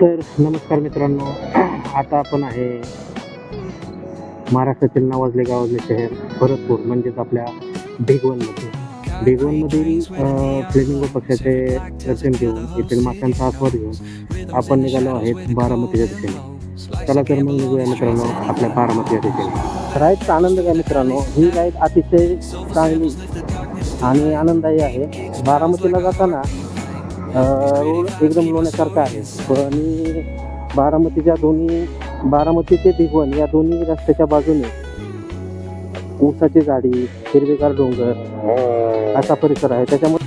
तर नमस्कार मित्रांनो आता आपण आहे महाराष्ट्रातील नावाजले गावाजले शहर भरतपूर म्हणजेच आपल्या भिगवणमध्ये भिगवणमधील फ्लेमिंगो पक्षाचे दर्शन घेऊन येथील माशांचा आस्वाद घेऊन आपण निघालो आहेत बारामतीच्या दिशेने. चला तर मग निघूया मित्रांनो आपल्या बारामतीच्या दिशेने. राईडचा आनंद घ्या मित्रांनो? ही राईड अतिशय चांगली आणि आनंददायी आहे. बारामतीला जाताना एकदम लोण्यासारखं आहे. आणि बारामतीच्या दोन्ही बारामती ते भिगवण या दोन्ही रस्त्याच्या बाजूने ऊसाची झाडी हिरवेगार डोंगर असा परिसर आहे. त्याच्यामुळे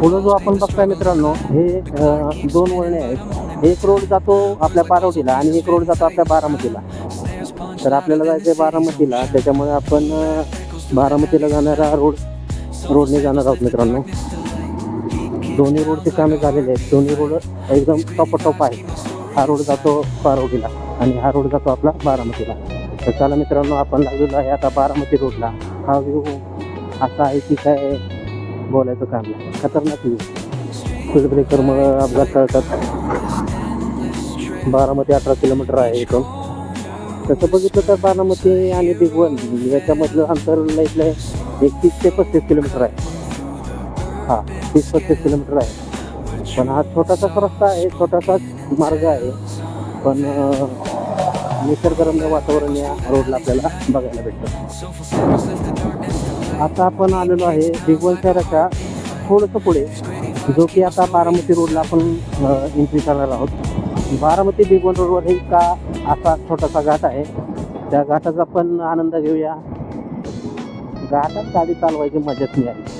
पुढं जो आपण बघताय मित्रांनो हे दोन वळणे आहेत. एक रोड जातो आपल्या पारवटीला आणि एक रोड जातो आपल्या बारामतीला. तर आपल्याला जायचं आहे बारामतीला. त्याच्यामुळे आपण बारामतीला जाणारा रोड रोडने जाणार आहोत मित्रांनो. दोन्ही रोडचे कामे झालेले आहेत. दोन्ही रोड एकदम टॉप आहे हा रोड जातो पारोगीला आणि हा रोड जातो आपला बारामतीला. तर चला मित्रांनो आपण लागलेलो आहे आता बारामती रोडला. हा व्ह्यू असा आहे की काय बोलायचं काम नाही. खतरनाक व्ह्यू. स्पीड ब्रेकरमुळं अपघात टळतात. बारामती अठरा किलोमीटर आहे इथून. तसं बघितलं तर बारामती आणि बिगवन याच्यामधलं अंतर लईतलं एकतीस ते पस्तीस किलोमीटर आहे. हां तीस पस्तीस किलोमीटर आहे. पण हा छोटासाच रस्ता आहे छोटासाच मार्ग आहे. पण निसर्गरम्य वातावरण या रोडला आपल्याला बघायला भेटतं. आता आपण आलेलो आहे भिगवण शहराच्या थोडंसं पुढे जो की आता बारामती रोडला आपण एंट्री करणार आहोत. बारामती भिगवण रोडवर हे का असा छोटासा घाट आहे. त्या घाटाचा पण आनंद घेऊया. घाटात गाडी चालवायची मजाच नाही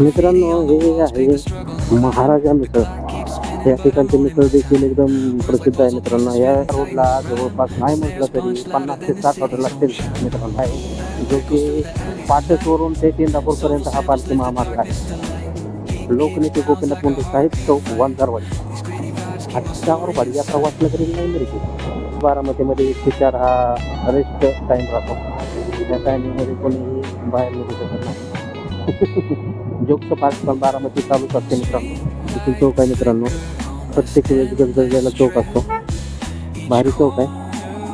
मित्रांनो, हे महाराजा मिसळ या ठिकाणचे मिसळ एकदम प्रसिद्ध आहे मित्रांनो. या रोडला जवळपास नाही म्हटलं तरी पन्नास ते साठ हॉटेल असतील मित्रांनो. आहे. जो की पाटसवरून ते इंदापूरपर्यंत हा पालखी महामार्ग आहे. लोकनेते गोपीनाथ मुंडे साहेब चौक वांजारवाडी अठ्ठावर वाडी या प्रवासला तरी नाही मिळते. बारामतीमध्ये एक चार हा रेस्ट टाईम राहतो. त्या टायमिंगमध्ये कोणीही बाहेर निघू शकत नाही. जोगचं पार्क पण बारामती चालूच असते मित्रांनो. तिथून चौक आहे मित्रांनो. प्रत्येक वेळेस गजगजलेला चौक असतो. भारी चौक आहे.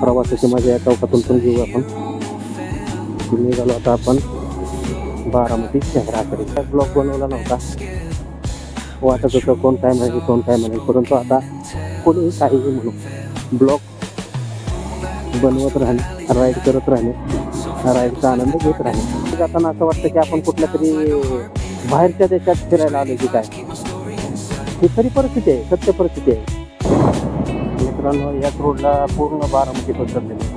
प्रवासाची मजा या चौकातून पण घेऊ आपण. निघालो आता आपण बारामती शहराकडे. ब्लॉग बनवला नव्हता. वाटत होतं कोण काय म्हणे कोण काय म्हणे परंतु आता कोणीही काहीही म्हणू. ब्लॉग बनवत राहणे राईड करत राहणे. राहायचा आनंद घेत राहील. जाताना असं वाटतं की आपण कुठल्या तरी बाहेरच्या देशात फिरायला आलो की काय? ही खरी परिस्थिती आहे सत्य परिस्थिती आहे. मित्रांनो याच रोडला पूर्ण बारामती पसरलेली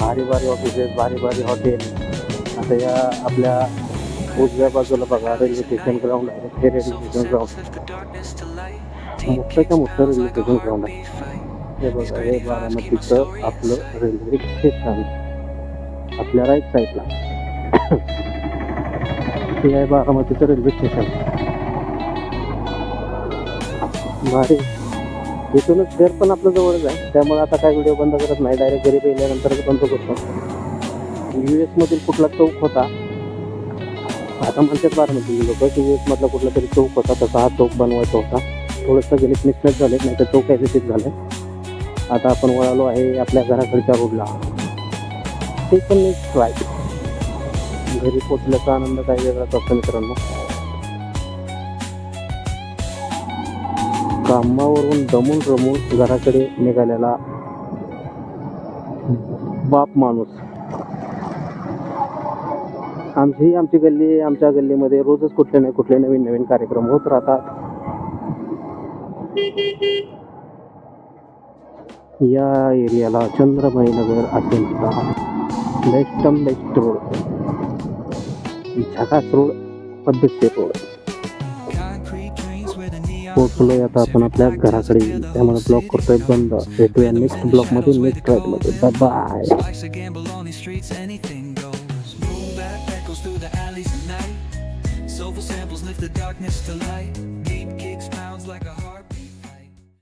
भारी भारी ऑफिसेस भारी भारी हॉटेल आता या आपल्या उजव्या बाजूला बघा रेल्वे स्टेशन ग्राउंड आहे. हे रेल्वे स्टेशन ग्राउंड मोठ्याच्या मोठं रेल्वे स्टेशन ग्राउंड आहे? हे बघा हे बारामतीचं आपलं रेल्वे स्टेशन आपल्या राईट साईडला हे आहे बारामतीचं रेल्वे स्टेशन भारी. इथूनच घर पण आपलं जवळच आहे. त्यामुळे आता काय व्हिडिओ बंद करत नाही. डायरेक्ट घरी गेल्यानंतर बंद करतो. यू एसमधील कुठला चौक होता? आता म्हणतात बारामती. लोक की यू एसमधला कुठला तरी चौक होता. तसा हा चौक बनवायचा होता. थोडंसं गणित मिसमॅच झाले. नाही तर चौक ॲजिटिक झालं. आता आपण वळालो आहे आपल्या घराकडच्या रोडला ते पण एक ट्राय घरी पोचल्याचा आनंद काही वेगळाच असतो मित्रांनो. कामावरून दमून रमून घराकडे निघालेला बाप माणूस. आमची आमची गल्ली आमच्या गल्लीमध्ये रोजच कुठले ना कुठले नवीन नवीन कार्यक्रम होत राहतात. या एरियाला चंद्रमयी नगर असे म्हणतात बेस्टम बेस्ट रोड झकास रोड पद्धतशीर road Concrete drains where the neon पोहोचलोय आता आपण आपल्या घराकडे त्यामुळे ब्लॉक करतोय बंद भेटूया नेक्स्ट ब्लॉक मध्ये नेक्स्ट राईड मध्ये bye bye Life's a gamble on these streets, anything goes. Boom bap echoes through the alleys at night. Soulful samples lift the darkness to light. Deep kicks pounds like a